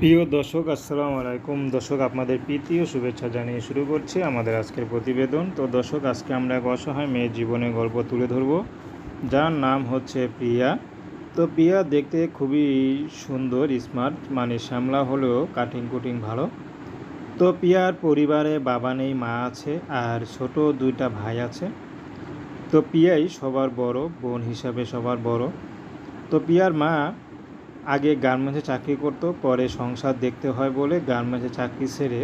প্রিয় দর্শক, আসসালামু আলাইকুম। দর্শক, আপনাদের প্রীতি ও শুভেচ্ছা জানিয়ে শুরু করছি আমাদের আজকের প্রতিবেদন। তো দর্শক, আজকে আমরা এক অসহায় মেয়ের জীবনের গল্প তুলে ধরব, যার নাম হচ্ছে প্রিয়া। তো প্রিয়া দেখতে খুবই সুন্দর স্মার্ট মানে শ্যামলা হলেও কাটিং কুটিং ভালো। তো প্রিয়ার পরিবারে বাবা নেই, মা আছে, আর ছোট দুইটা ভাই আছে। তো প্রিয়াই সবার বড়, বোন হিসাবে সবার বড়। তো প্রিয়ার মা আগে গার্মেন্টসে চাকরি করত, পরে সংসার দেখতে হয় বলে গার্মেন্টসে চাকরি ছেড়ে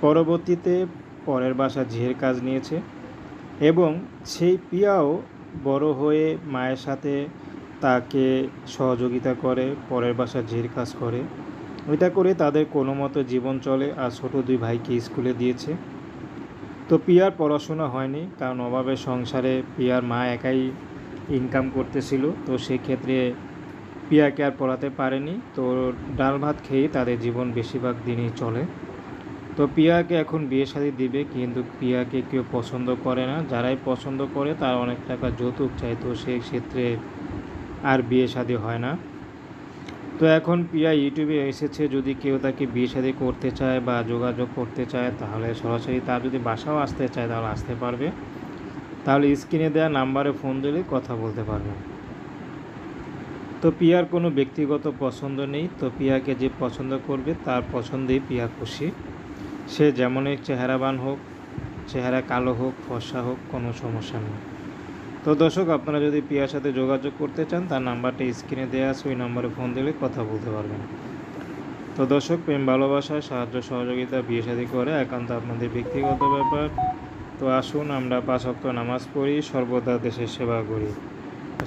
পরবর্তীতে পরের বাসা ঝিয়ের কাজ নিয়েছে এবং সেই পিয়াও বড় হয়ে মায়ের সাথে তাকে সহযোগিতা করে, পরের বাসা ঝিয়ের কাজ করে। এটা করে তাদের কোনো মতো জীবন চলে আর ছোটো দুই ভাইকে স্কুলে দিয়েছে। তো পিয়ার পড়াশোনা হয়নি কারণ অভাবের সংসারে পিয়ার মা একাই ইনকাম করতেছিল। তো সেক্ষেত্রে পিয়াকে আর পড়াতে পারেনি। তো ডাল ভাত খেয়েই তাদের জীবন বেশিরভাগ দিনই চলে। তো পিয়াকে এখন বিয়ে শাদী দিবে, কিন্তু পিয়াকে কেউ পছন্দ করে না। যারাই পছন্দ করে, তার অনেক টাকা যৌতুক চায়, তো সেই ক্ষেত্রে আর বিয়ে শাদী হয় না। তো এখন পিয়া ইউটিউবে এসেছে, যদি কেউ তাকে বিয়ে শাদী করতে চায় বা যোগাযোগ করতে চায়, তাহলে সরাসরি তার যদি বাসাও আসতে চায়, তাহলে আসতে পারবে। তাহলে স্ক্রিনে দেওয়া নাম্বারে ফোন দিলে কথা বলতে পারবে। তো পিয়ার কোনো ব্যক্তিগত পছন্দ নেই। তো পিয়াকে যে পছন্দ করবে, তার পছন্দেই পিয়া খুশি। সে যেমনই চেহারাবান হোক, চেহারা কালো হোক, ফর্সা হোক, কোনো সমস্যা নেই। তো দর্শক, আপনারা যদি পিয়ার সাথে যোগাযোগ করতে চান, তার নাম্বারটা স্ক্রিনে দেওয়া আছে, ওই নাম্বারে ফোন দিলে কথা বলতে পারবেন। তো দর্শক, প্রেম, ভালোবাসা, সাহায্য, সহযোগিতা, বিয়ে শাদী করে একান্ত আপনাদের ব্যক্তিগত ব্যাপার। তো আসুন, আমরা পাঁচ নামাজ পড়ি, সর্বদা দেশের সেবা করি।